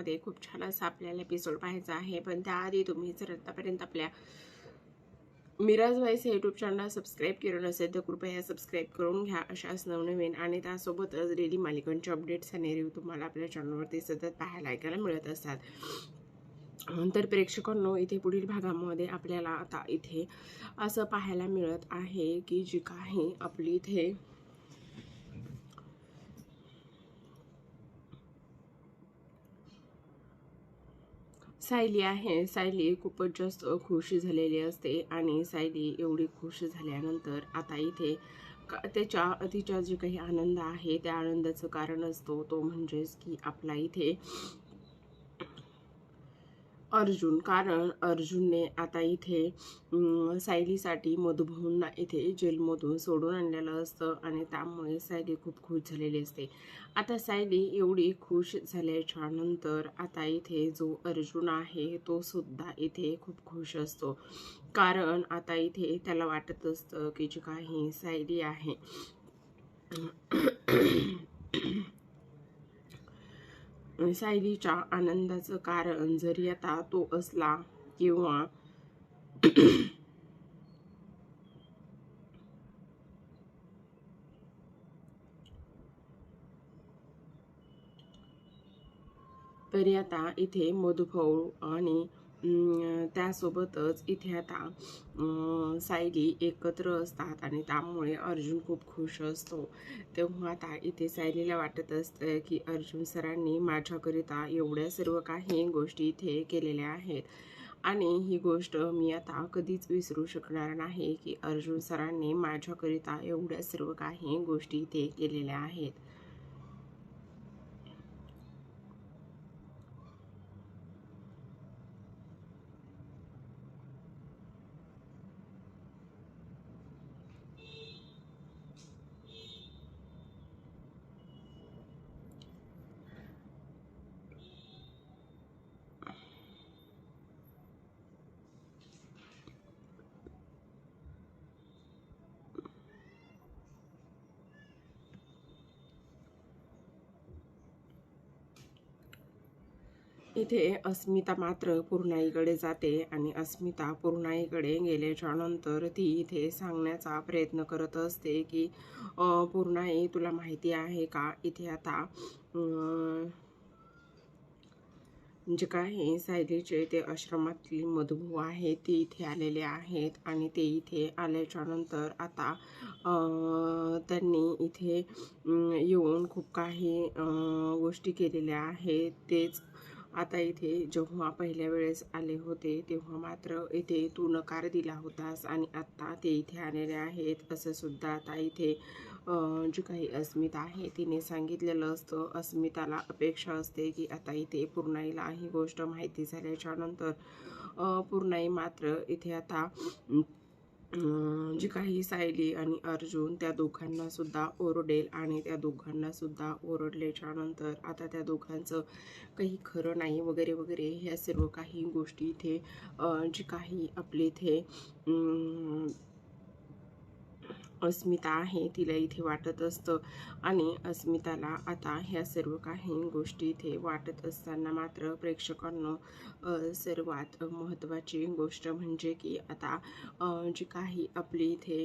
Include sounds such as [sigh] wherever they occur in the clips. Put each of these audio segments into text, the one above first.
मध्ये खूप छान असा आपल्याला एपिसोड पाहायचा आहे. पण त्याआधी तुम्ही जर आतापर्यंत आपल्या मिराज वाईस हे यूट्यूब चॅनल सबस्क्राईब केलं नसेल तर कृपया सबस्क्राईब करून घ्या अशाच नवनवीन आणि त्यासोबतच डेली मालिकांचे अपडेट्स आणि रिव्ह्यू तुम्हाला आपल्या चॅनलवरती सतत पाहायला ऐकायला मिळत असतात. तर प्रेक्षकांनो इथे पुढील भागामध्ये आपल्याला आता इथे असं पाहायला मिळत आहे की जी काही आपली इथे सायली आहे. सायली खूपच जास्त खुशी झालेली असते आणि सायली एवढी खुश झाल्यानंतर आता इथे त्याच्या तिच्या जे काही आनंद आहे त्या आनंदाचं कारण असतो तो म्हणजेच की आपला इथे अर्जुन. कारण अर्जुनने आता इथे सायलीसाठी मधुभाऊंना इथे जेलमधून सोडून आणलेलं असतं आणि त्यामुळे सायली खूप खुश झालेली असते. आता सायली एवढी खुश झाल्याच्यानंतर आता इथे जो अर्जुन आहे तो सुद्धा इथे खूप खुश असतो. कारण आता इथे त्याला वाटत असतं की जी काही सायली आहे सायलीच्या आनंदाचं कारण जरी आता तो असला किंवा तरी आता इथे मधुभाऊ आणि त्यासोबतच इथे आता सायली एकत्र असतात आणि त्यामुळे अर्जुन खूप खुश असतो. तेव्हा आता इथे सायलीला वाटत असतं की अर्जुन सरांनी माझ्याकरिता एवढ्या सर्व काही गोष्टी इथे केलेल्या आहेत. आणि ही गोष्ट मी आता कधीच विसरू शकणार नाही की अर्जुन सरांनी माझ्याकरिता एवढ्या सर्व काही गोष्टी इथे केलेल्या आहेत. इथे अस्मिता मात्र पूर्णाईकडे जाते आणि अस्मिता पूर्णाईकडे गेल्याच्यानंतर ती इथे सांगण्याचा प्रयत्न करत असते की पूर्णाई तुला माहिती आहे का? इथे आता जे काही सायलीचे ते आश्रमातली मधुभाऊ आहे ते इथे आलेले आहेत आणि ते इथे आल्याच्यानंतर आता त्यांनी इथे येऊन खूप काही गोष्टी केलेल्या आहेत. तेच आता इथे जेव्हा पहिल्या वेळेस आले होते तेव्हा मात्र इथे तू नकार दिला होतास आणि आत्ता ते इथे आलेले आहेत असं सुद्धा आता इथे जी काही अस्मिता आहे तिने सांगितलेलं असतं. अस्मिताला अपेक्षा असते की आता इथे पूर्णाईला ही गोष्ट माहिती झाल्याच्यानंतर पूर्णाई मात्र इथे आता जी काही सायली आणि अर्जुन त्या दोघांना सुद्धा ओरडेल आणि त्या दोघांना सुद्धा ओरडल्याच्या नंतर आता त्या दोघांचं काही खरं नाही वगैरे वगैरे ह्या सर्व काही गोष्टी इथे जी काही आपली इथे अस्मिता आहे तिला इथे वाटत असतं. आणि अस्मिताला आता ह्या सर्व काही गोष्टी इथे वाटत असताना मात्र प्रेक्षकांना सर्वात महत्त्वाची गोष्ट म्हणजे की आता जी काही आपली इथे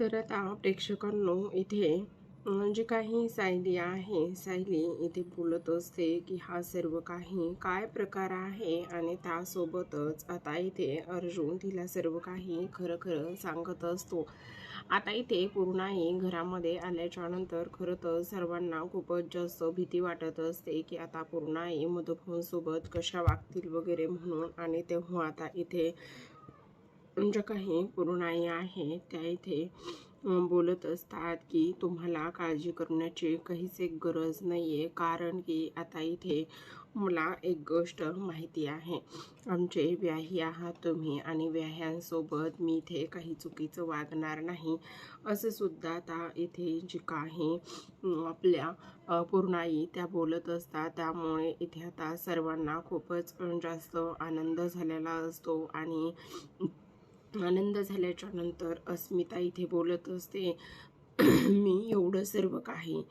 तर आता प्रेक्षकांनो इथे अं, जी काही सायली आहे सायली इथे बोलत असते की हा सर्व काही काय प्रकार आहे आणि त्यासोबतच आता इथे अर्जुन तिला सर्व काही खरं खरं सांगत असतो. आता इथे पूर्णाई घरामध्ये आल्याच्यानंतर खरं तर सर्वांना खूपच जास्त भीती वाटत असते की आता पूर्णाई मधुभाऊसोबत कशा वागतील वगैरे म्हणून आणि तेव्हा आता इथे ज्या काही पूर्णाई आहे त्या इथे बोलत असतात की तुम्हाला काळजी करण्याची काहीच एक गरज नाही आहे कारण की आता इथे मला एक गोष्ट माहिती आहे. आमचे व्याही आहात तुम्ही आणि व्याह्यांसोबत मी इथे काही चुकीचं वागणार नाही. असं सुद्धा आता इथे जी काही आपल्या पूर्णाई त्या बोलत असतात. त्यामुळे इथे आता सर्वांना खूपच जास्त आनंद झालेला असतो आणि आनंद झाल्याच्यानंतर अस्मिता इथे बोलत असते मी एवढं सर्व काही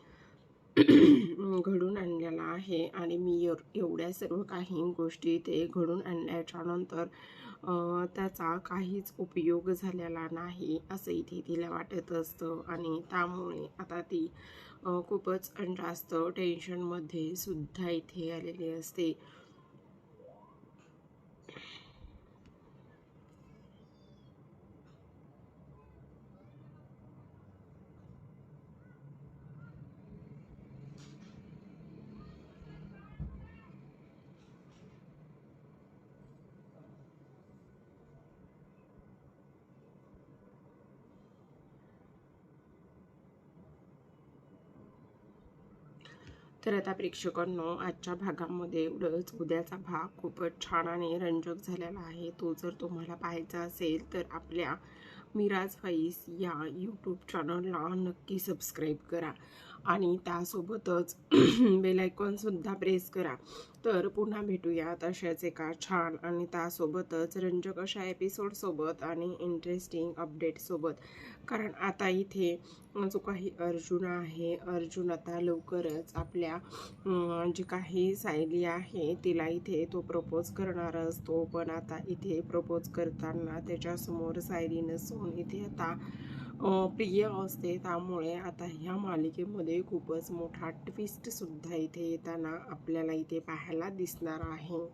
घडून आणलेलं आहे आणि मी एव- एवढ्या सर्व काही गोष्टी ते घडून आणल्याच्या नंतर त्याचा काहीच उपयोग झालेला नाही असं इथे तिला वाटत असतं. आणि त्यामुळे आता ती खूपच जास्त टेन्शनमध्ये सुद्धा इथे आलेली असते. तर आता प्रेक्षकांनो आजच्या भागामध्ये एवढंच उद्याचा भाग खूपच छान आणि रंजक झालेला आहे. तो जर तुम्हाला पाहायचा असेल तर आपल्या मिराज फाईस या यूट्यूब चॅनलला नक्की सबस्क्राईब करा. आणि त्यासोबतच [clears throat] बेलायकॉनसुद्धा प्रेस करा. तर पुन्हा भेटूयात अशाच एका छान आणि त्यासोबतच रंजक अशा एपिसोडसोबत आणि इंटरेस्टिंग अपडेटसोबत कारण आता इथे जो काही अर्जुन आहे अर्जुन आता लवकरच आपल्या जी काही सायली आहे तिला इथे तो प्रपोज करणार असतो. पण आता इथे प्रपोज करताना त्याच्यासमोर सायली नसून इथे आता प्रिय असते. त्यामुळे आता ह्या मालिकेमध्ये खूपच मोठा ट्विस्ट सुद्धा इथे येताना आपल्याला इथे पाहायला दिसणार आहे.